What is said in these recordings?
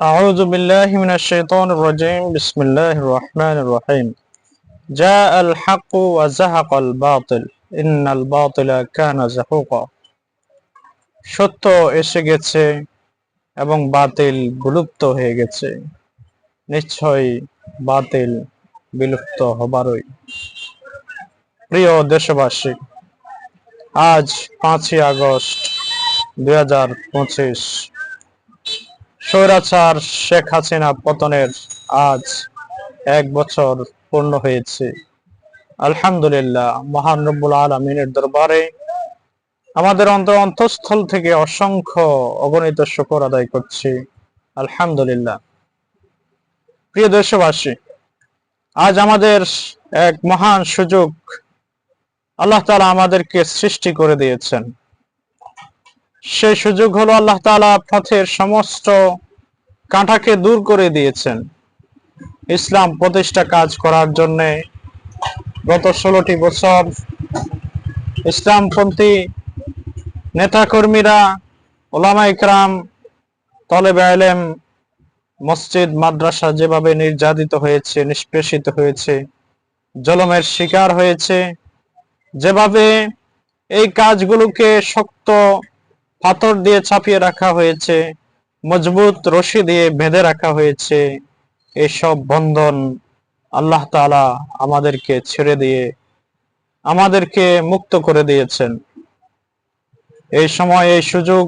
أعوذ بالله من الشيطان الرجيم بسم الله الرحمن الرحيم جاء الحق وزهق الباطل إن الباطل كان زهوقا সত্য এসে গেছে এবং বাতিল বিলুপ্ত হয়ে গেছে নিশ্চয়ই বাতিল বিলুপ্ত হবারই প্রিয় দেশবাসী আজ পাঁচই আগস্ট দুই হাজার পঁচিশ স্বৈরাচার শেখ হাসিনা পতনের আজ এক বছর পূর্ণ হয়েছে। আলহামদুলিল্লাহ, মহান রব্বুল আলমিনের দরবারে আমাদের অন্তর অন্তঃস্থল থেকে অসংখ্য অগণিত শুকর আদায় করছি। আলহামদুলিল্লাহ। প্রিয় দেশবাসী, আজ আমাদের এক মহান সুযোগ আল্লাহ তালা আমাদেরকে সৃষ্টি করে দিয়েছেন। সেই সুযোগ হলো আল্লাহ তাআলা পথের সমস্ত কাঁটাকে দূর করে দিয়েছেন। ইসলাম প্রতিষ্ঠা কাজ করার জন্যে গত ষোলোটি বছর ইসলামপন্থী নেতাকর্মীরা, ওলামা ইকরাম, তলেব আলেম, মসজিদ, মাদ্রাসা যেভাবে নির্যাতিত হয়েছে, নিষ্পেষিত হয়েছে, জলমের শিকার হয়েছে, যেভাবে এই কাজগুলোকে শক্ত পাথর দিয়ে ছাপিয়ে রাখা হয়েছে মজবুত রশি দিয়ে বেঁধে রাখা হয়েছে এইসব বন্ধন আল্লাহ তাআলা আমাদেরকে ছেড়ে দিয়ে, আমাদেরকে মুক্ত করে দিয়েছেন। এই সময় এই সুযোগ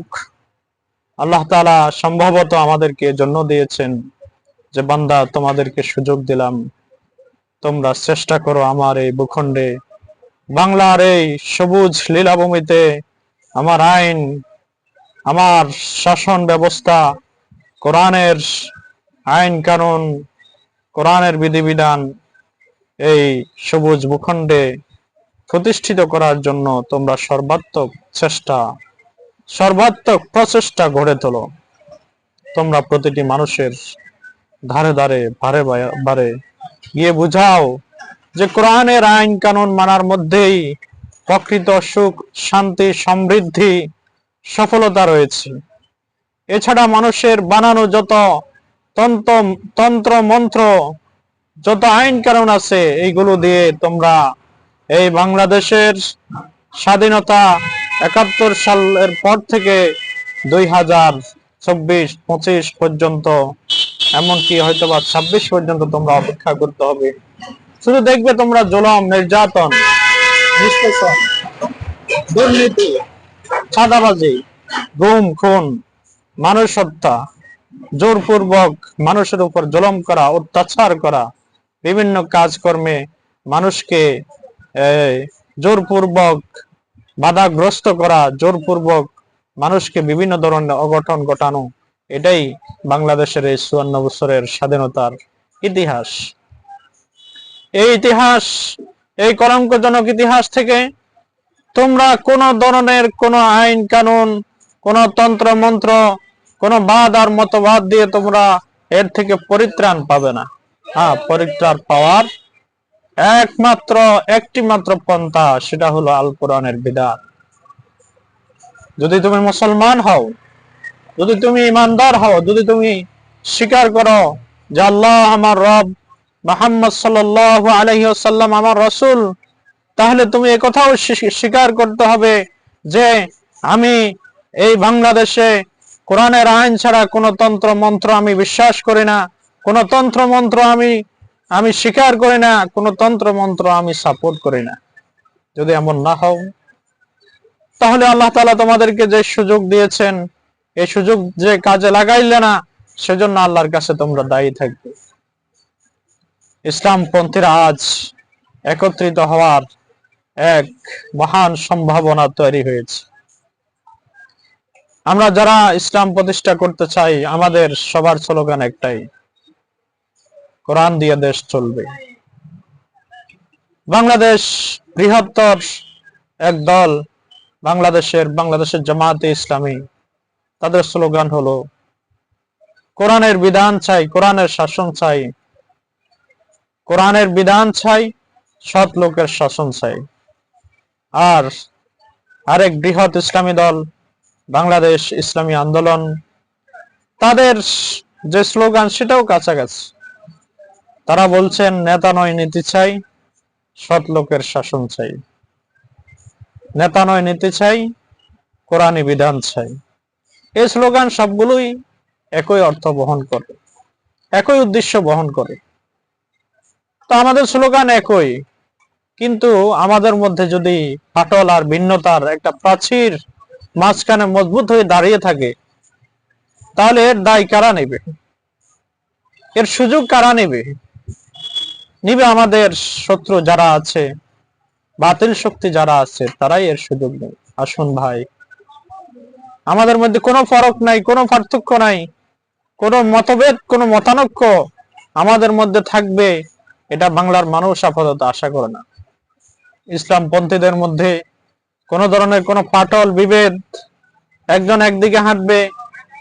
আল্লাহ তাআলা সম্ভবত আমাদেরকে জন্য দিয়েছেন যে, বান্দা, তোমাদেরকে সুযোগ দিলাম। তোমরা চেষ্টা করো আমার এই ভূখণ্ডে। বাংলার এই সবুজ লীলাভূমিতে আমার আইন আমার শাসন ব্যবস্থা, কোরআনের আইন কানুন, কোরআনের বিধিবিধান এই সবুজ ভূখণ্ডে প্রতিষ্ঠিত করার জন্য তোমরা সর্বাত্মক চেষ্টা, সর্বাত্মক প্রচেষ্টা গড়ে তোলো। তোমরা প্রতিটি মানুষের ধারে ধারে, বারে বারে গিয়ে বুঝাও যে কোরআনের আইন কানুন মানার মধ্যেই প্রকৃত সুখ, শান্তি, সমৃদ্ধি সফলতা রয়েছে। এছাড়া মানুষের বানানো যত তন্ত্র তন্ত্র, মন্ত্র, যত আইন কানুন আছে, এইগুলো দিয়ে তোমরা এই বাংলাদেশের স্বাধীনতা একাত্তর সালের পর থেকে দুই হাজার চব্বিশ, পঁচিশ পর্যন্ত, এমনকি হয়তো বা ছাব্বিশ পর্যন্ত তোমরা অপেক্ষা করতে হবে। শুধু দেখবে তোমরা জুলম, নির্যাতন দুর্নীতি চাঁদাবাজি, গুম, খুন মানুষ হত্যা জোরপূর্বক মানুষের উপর জলম করা, অত্যাচার করা, বিভিন্ন কাজকর্মে মানুষকে জোরপূর্বক বাধাগ্রস্ত করা, জোরপূর্বক মানুষকে বিভিন্ন ধরনের অঘটন ঘটানো, এটাই বাংলাদেশের এই চুয়ান্ন বছরের স্বাধীনতার ইতিহাস। এই ইতিহাস, এই কলঙ্কজনক ইতিহাস থেকে তোমরা কোন ধরনের কোন আইন, কানুন, কোন তন্ত্র, মন্ত্র, কোন বাদ আর মতবাদ দিয়ে তোমরা এর থেকে পরিত্রাণ পাবে না। হ্যাঁ পরিত্রাণ পাওয়ার একমাত্র একটি মাত্র পন্থা, সেটা হলো আল কোরআনের বিধান। যদি তুমি মুসলমান হও, যদি তুমি ইমানদার হও, যদি তুমি স্বীকার করো যে আল্লাহ আমার রব, মোহাম্মদ সাল্লাল্লাহু আলাইহি ওয়াসাল্লাম আমার রসুল তাহলে তুমি একথাও স্বী- স্বীকার করতে হবে যে আমি এই বাংলাদেশে কোরআনের আইন ছাড়া কোনো তন্ত্র মন্ত্র আমি বিশ্বাস করি না, কোনো তন্ত্র মন্ত্র আমি আমি স্বীকার করি না, কোনো তন্ত্র মন্ত্র আমি সাপোর্ট করি না। যদি এমন না হও, তাহলে আল্লাহ তাআলা তোমাদেরকে যে সুযোগ দিয়েছেন, এই সুযোগ যে কাজে লাগাইলে না, সেজন্য আল্লাহর কাছে তোমরা দায়ী থাকবে। ইসলাম পন্থীরা আজ একত্রিত হওয়ার এক মহান সম্ভাবনা তৈরি হয়েছে। আমরা যারা ইসলাম প্রতিষ্ঠা করতে চাই, আমাদের সবার স্লোগান একটাই, কোরআন দিয়ে দেশ চলবে। বাংলাদেশ বৃহত্তর এক দল, বাংলাদেশের বাংলাদেশের জামাতে ইসলামী। তাদের স্লোগান হলো, কোরআনের বিধান চাই, কোরআনের শাসন চাই। কোরআনের বিধান চাই, সৎ লোকের শাসন চাই। আর আরেক বৃহৎ ইসলামী দল, বাংলাদেশ ইসলামী আন্দোলন। তাদের যে স্লোগান সেটাও কাছাকাছি। তারা বলছেন, নেতা নয়, নীতি চাই, সৎ লোকের শাসন চাই। নেতা নয়, নীতি চাই কোরআনী বিধান চাই। এই স্লোগান সবগুলোই একই অর্থ বহন করে, একই উদ্দেশ্য বহন করে। তো আমাদের স্লোগান একই। কিন্তু আমাদের মধ্যে যদি ফাটল আর ভিন্নতার একটা প্রাচীর মাঝখানে মজবুত হয়ে দাঁড়িয়ে থাকে, তাহলে এর দায় কারা নেবে? এর সুযোগ কারা নেবে? নিবে আমাদের শত্রু যারা আছে, বাতিল শক্তি যারা আছে, তারাই এর সুযোগ নেবে। আসুন ভাই, আমাদের মধ্যে কোনো ফরক নাই, কোনো পার্থক্য নাই, কোনো মতভেদ, কোনো মতানক্য আমাদের মধ্যে থাকবে, এটা বাংলার মানুষ আপাতত আশা করে না। ইসলাম পন্থীদের মধ্যে কোনো ধরনের কোনো পাটল, বিভেদ, একজন একদিকে হাঁটবে,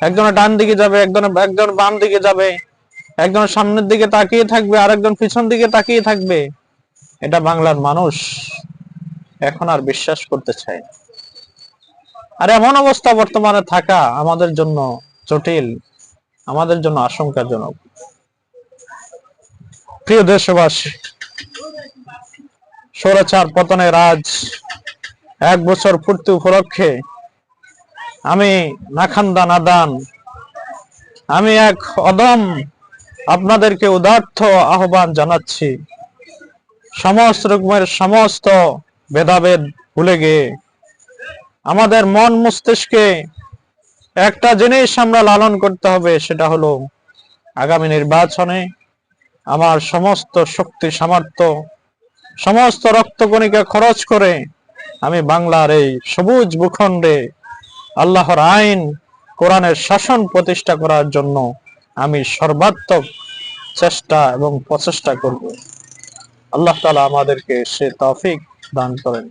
একজন ডান দিকে যাবে, একজন একজন বাম দিকে যাবে, একজন সামনের দিকে তাকিয়ে থাকবে, আরেকজন পিছন দিকে তাকিয়ে থাকবে, এটা বাংলার মানুষ এখন আর বিশ্বাস করতে চায় না। আর এমন অবস্থা বর্তমানে থাকা আমাদের জন্য জটিল, আমাদের জন্য আশঙ্কাজনক প্রিয় দেশবাসী সৌরাচার পতনের আজ এক বছর পূর্তি উপলক্ষে আমি নাখান্দা নাদান। আমি এক অদম আপনাদেরকে উদার্থ আহ্বান জানাচ্ছি। সমস্ত রকমের সমস্ত ভেদাভেদ ভুলে গিয়ে। আমাদের মন মস্তিষ্কে একটা জিনিস আমরা লালন করতে হবে, সেটা হলো আগামী নির্বাচনে আমার সমস্ত শক্তি সামর্থ্য সমস্ত রক্ত কণিকা খরচ করে আমি বাংলার এই সবুজ ভূখণ্ডে আল্লাহর আইন, কোরআনের শাসন প্রতিষ্ঠা করার জন্য আমি সর্বাত্মক চেষ্টা এবং প্রচেষ্টা করব। আল্লাহ তালা আমাদেরকে সে তফিক দান করেন।